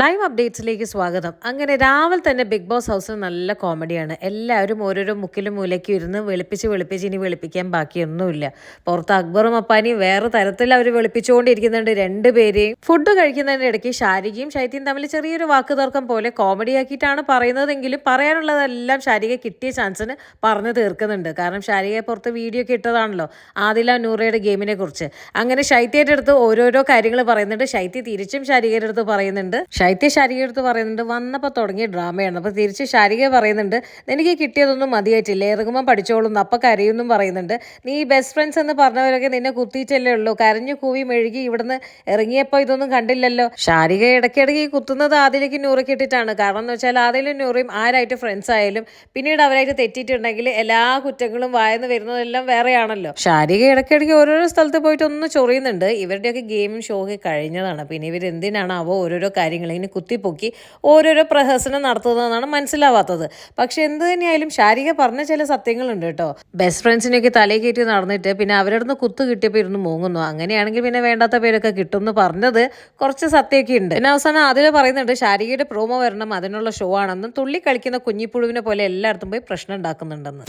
Live അപ്ഡേറ്റ്സിലേക്ക് സ്വാഗതം. അങ്ങനെ രാവിലെ തന്നെ ബിഗ് ബോസ് ഹൗസിൽ നല്ല കോമഡിയാണ്. എല്ലാവരും ഓരോരോ മുക്കിലും മൂലയ്ക്കും ഇരുന്ന് വെളുപ്പിച്ച് വെളുപ്പിച്ച് ഇനി വെളുപ്പിക്കാൻ ബാക്കിയൊന്നുമില്ല. പുറത്ത് അക്ബറും അപ്പാനിയും വേറെ തരത്തിൽ അവർ വെളുപ്പിച്ചുകൊണ്ടിരിക്കുന്നുണ്ട് രണ്ടുപേരെയും ഫുഡ് കഴിക്കുന്നതിന്റെ ഇടയ്ക്ക് ശാരികയും ശൈത്യം തമ്മിൽ ചെറിയൊരു വാക്കുതർക്കം പോലെ കോമഡിയാക്കിയിട്ടാണ് പറയുന്നതെങ്കിലും പറയാനുള്ളതെല്ലാം ശാരിക കിട്ടിയ ചാൻസിന് പറഞ്ഞു തീർക്കുന്നുണ്ട്. കാരണം ശാരികയെ പുറത്ത് വീഡിയോ ഒക്കെ ഇട്ടതാണല്ലോ ആദില നൂറയുടെ ഗെയിമിനെ കുറിച്ച്. അങ്ങനെ ശൈത്യയുടെ അടുത്ത് ഓരോരോ കാര്യങ്ങൾ പറയുന്നുണ്ട്. ശൈത്യ തിരിച്ചും ശാരികയുടെ അടുത്ത് പറയുന്നുണ്ട്. ശൈത്യ ശാരിക എടുത്ത് പറയുന്നുണ്ട് വന്നപ്പോൾ തുടങ്ങിയ ഡ്രാമയാണ് അപ്പോൾ തിരിച്ച് ശാരിക പറയുന്നുണ്ട് എനിക്ക് കിട്ടിയതൊന്നും മതിയായിട്ടില്ല? ഇറങ്ങുമ്പോൾ പഠിച്ചോളും അപ്പം കരയുമെന്നും പറയുന്നുണ്ട്. നീ ബെസ്റ്റ് ഫ്രണ്ട്സ് എന്ന് പറഞ്ഞവരൊക്കെ നിന്നെ കുത്തിയിട്ടല്ലേ ഉള്ളൂ. കരഞ്ഞു കൂവി മെഴുകി ഇവിടുന്ന് ഇറങ്ങിയപ്പോൾ ഇതൊന്നും കണ്ടില്ലല്ലോ. ശാരിക ഇടയ്ക്കിടയ്ക്ക് ഈ കുത്തുന്നത് ആദ്യയിലേക്ക് നൂറയ്ക്ക് ഇട്ടിട്ടാണ്. കാരണം എന്ന് വെച്ചാൽ ആദ്യം നൂറയും ആരായിട്ട് ഫ്രണ്ട്സ് ആയാലും പിന്നീട് അവരായിട്ട് തെറ്റിയിട്ടുണ്ടെങ്കിൽ എല്ലാ കുറ്റങ്ങളും വായന്ന് വരുന്നതെല്ലാം വേറെയാണല്ലോ. ശാരിക ഇടയ്ക്കിടയ്ക്ക് ഓരോരോ സ്ഥലത്ത് പോയിട്ട് ഒന്ന് ചൊറിയുന്നുണ്ട്. ഇവരുടെയൊക്കെ ഗെയിമും ഷോ ഒക്കെ കഴിഞ്ഞതാണ്. പിന്നെ ഇവർ അവ ഓരോരോ കാര്യങ്ങൾ ഇങ്ങനെ കുത്തിപ്പൊക്കി ഓരോരോ പ്രഹസനം നടത്തുന്നതെന്നാണ് മനസ്സിലാവാത്തത്. പക്ഷെ എന്ത് തന്നെയായാലും ശാരിക പറഞ്ഞ ചില സത്യങ്ങളുണ്ട് കേട്ടോ. ബെസ്റ്റ് ഫ്രണ്ട്സിനെയൊക്കെ തലയിൽ കയറ്റി നടന്നിട്ട് പിന്നെ അവരുടെ നിന്ന് കുത്ത് കിട്ടിയപ്പോൾ ഇരുന്ന് മൂങ്ങുന്നു. അങ്ങനെയാണെങ്കിൽ പിന്നെ വേണ്ടാത്ത പേരൊക്കെ കിട്ടും എന്ന് പറഞ്ഞത് കുറച്ച് സത്യമൊക്കെ ഉണ്ട്. പിന്നെ അവസാനം അതിൽ പറയുന്നുണ്ട് ശാരികയുടെ പ്രോമോ വരണം അതിനുള്ള ഷോ ആണെന്നും തുള്ളി കളിക്കുന്ന കുഞ്ഞിപ്പുഴുവിനെ പോലെ എല്ലായിടത്തും പോയി പ്രശ്നം ഉണ്ടാക്കുന്നുണ്ടെന്ന്.